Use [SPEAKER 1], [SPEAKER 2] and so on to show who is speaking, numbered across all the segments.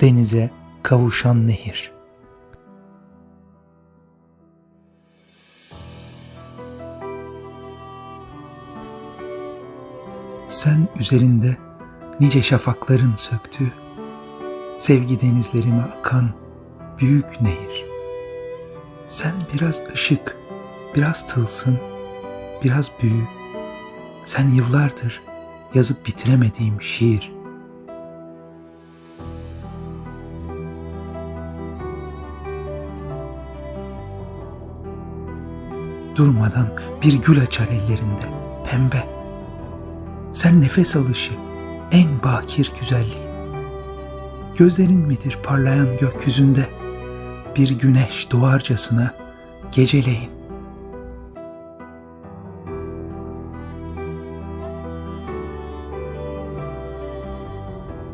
[SPEAKER 1] denize kavuşan nehir. Sen üzerinde nice şafakların söktüğü, sevgi denizlerime akan büyük nehir. Sen biraz ışık, biraz tılsım, biraz büyü. Sen yıllardır yazıp bitiremediğim şiir. Durmadan bir gül açar ellerinde, pembe. Sen nefes alışı, en bakir güzelliğin. Gözlerin midir parlayan gökyüzünde, bir güneş doğarcasına geceleyin.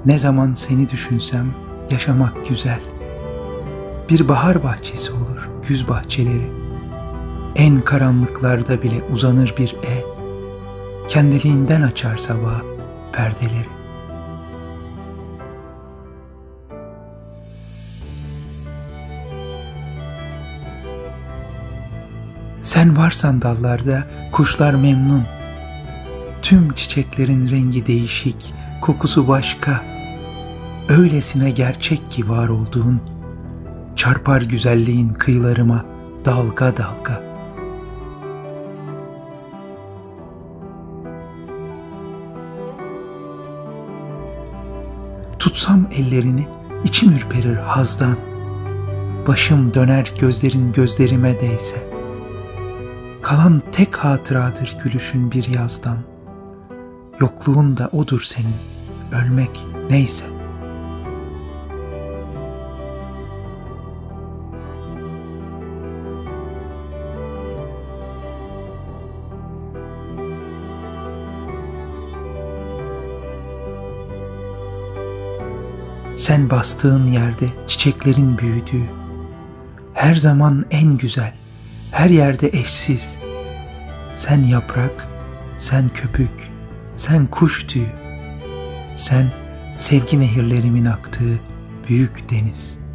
[SPEAKER 1] Ne zaman seni düşünsem yaşamak güzel. Bir bahar bahçesi olur güz bahçeleri. En karanlıklarda bile uzanır bir el. Kendiliğinden açar sabah perdeleri. Sen varsan dallarda kuşlar memnun. Tüm çiçeklerin rengi değişik, kokusu başka. Öylesine gerçek ki var olduğun, çarpar güzelliğin kıyılarıma dalga dalga. Tutsam ellerini içim ürperir hazdan. Başım döner gözlerin gözlerime değse. Kalan tek hatıradır gülüşün bir yazdan. Yokluğun da odur senin, ölmek neyse. Sen bastığın yerde çiçeklerin büyüdüğü, her zaman en güzel, her yerde eşsiz. Sen yaprak, sen köpük, sen kuş tüyü, sen sevgi nehirlerimin aktığı büyük deniz.''